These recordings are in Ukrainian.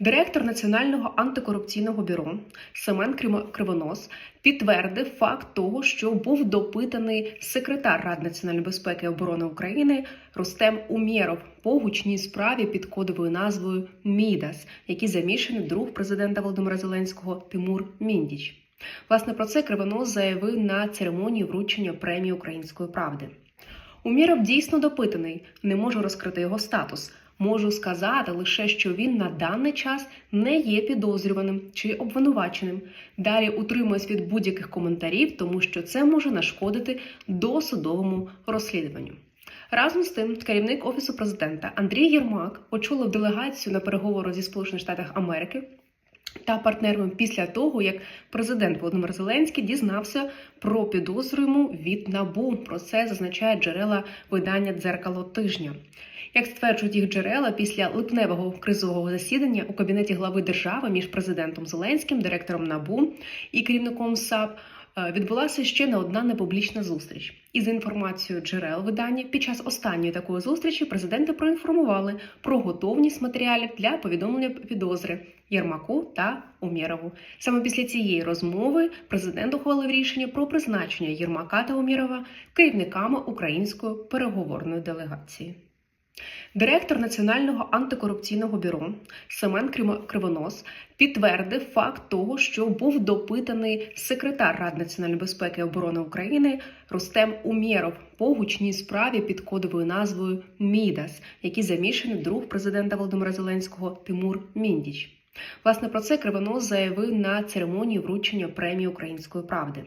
Директор Національного антикорупційного бюро Семен Кривонос підтвердив факт того, що був допитаний секретар Ради національної безпеки і оборони України Рустем Умєров по гучній справі під кодовою назвою Мідас, який замішаний друг президента Володимира Зеленського Тимур Міндіч. Власне про це Кривонос заявив на церемонії вручення премії Української правди. Уміров дійсно допитаний, не можу розкрити його статус. Можу сказати лише, що він на даний час не є підозрюваним чи обвинуваченим. Далі утримуюсь від будь-яких коментарів, тому що це може нашкодити досудовому розслідуванню. Разом з тим, керівник офісу президента Андрій Єрмак очолив делегацію на переговори зі Сполучених Штатів Америки та партнерами після того, як президент Володимир Зеленський дізнався про підозрюємо від набу. Про це зазначають джерела видання дзеркало тижня. Як стверджують їх джерела, після липневого кризового засідання у кабінеті глави держави між президентом Зеленським, директором НАБУ і керівником САП е, відбулася ще не одна непублічна зустріч. І за інформацією джерел видання, під час останньої такої зустрічі президенти проінформували про готовність матеріалів для повідомлення підозри Єрмаку та Умєрову. Саме після цієї розмови президент ухвалив рішення про призначення Єрмака та Умєрова керівниками української переговорної делегації. Директор Національного антикорупційного бюро Семен Кривонос підтвердив факт того, що був допитаний секретар Ради національної безпеки і оборони України Рустем Умєров по гучній справі під кодовою назвою Мідас, який замішаний друг президента Володимира Зеленського Тимур Міндіч. Власне про це Кривонос заявив на церемонії вручення премії Української правди.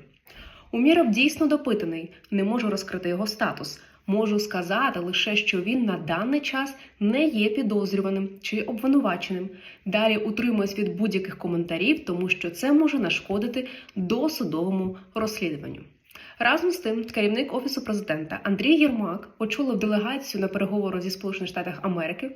Уміров дійсно допитаний, не можу розкрити його статус. Можу сказати лише, що він на даний час не є підозрюваним чи обвинуваченим. Далі утримуюсь від будь-яких коментарів, тому що це може нашкодити досудовому розслідуванню. Разом з тим, керівник офісу президента Андрій Єрмак очолив делегацію на переговори зі Сполучених Штатів Америки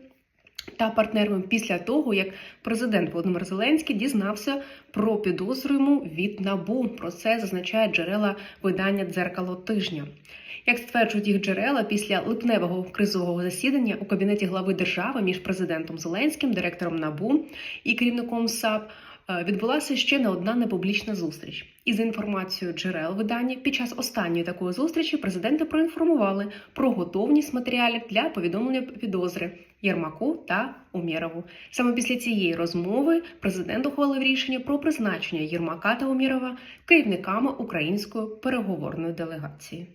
та партнерами після того, як президент Володимир Зеленський дізнався про підозрюємо від набу. Про це зазначають джерела видання дзеркало тижня. Як стверджують їх джерела, після липневого кризового засідання у кабінеті глави держави між президентом Зеленським, директором НАБУ і керівником САП відбулася ще не одна непублічна зустріч. І за інформацією джерел видання, під час останньої такої зустрічі президенти проінформували про готовність матеріалів для повідомлення підозри Єрмаку та Умєрову. Саме після цієї розмови президент ухвалив рішення про призначення Єрмака та Умєрова керівниками української переговорної делегації.